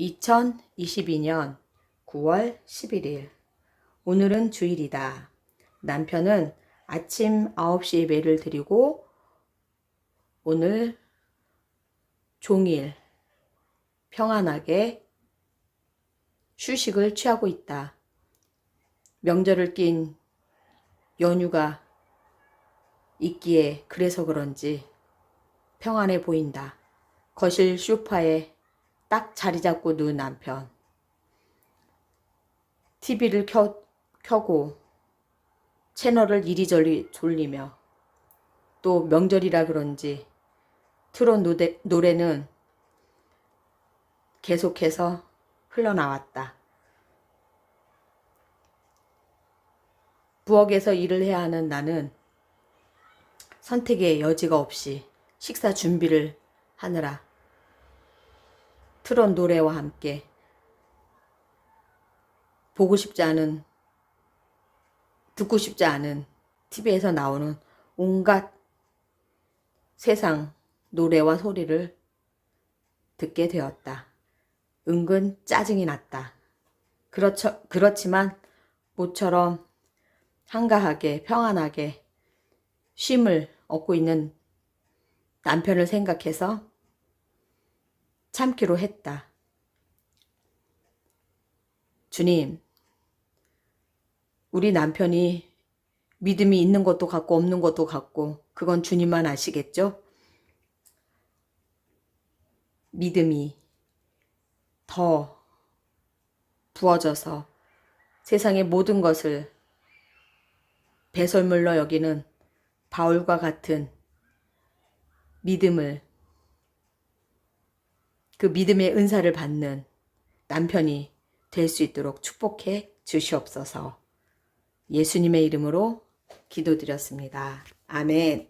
2022년 9월 11일. 오늘은 주일이다. 남편은 아침 9시 예배를 드리고 오늘 종일 평안하게 휴식을 취하고 있다. 명절을 낀 연휴가 있기에 그래서 그런지 평안해 보인다. 거실 소파에 딱 자리 잡고 누운 남편. TV를 켜, 켜고 채널을 이리저리 돌리며 또 명절이라 그런지 트롯 노래, 노래는 계속해서 흘러나왔다. 부엌에서 일을 해야 하는 나는 선택의 여지가 없이 식사 준비를 하느라 트롯 노래와 함께 보고 싶지 않은 듣고 싶지 않은 TV에서 나오는 온갖 세상 노래와 소리를 듣게 되었다. 은근 짜증이 났다. 그렇죠, 그렇지만 모처럼 한가하게 평안하게 쉼을 얻고 있는 남편을 생각해서 참기로 했다. 주님, 우리 남편이 믿음이 있는 것도 같고 없는 것도 같고 그건 주님만 아시겠죠? 믿음이 더 부어져서 세상의 모든 것을 배설물로 여기는 바울과 같은 믿음을 그 믿음의 은사를 받는 남편이 될 수 있도록 축복해 주시옵소서. 예수님의 이름으로 기도드렸습니다. 아멘.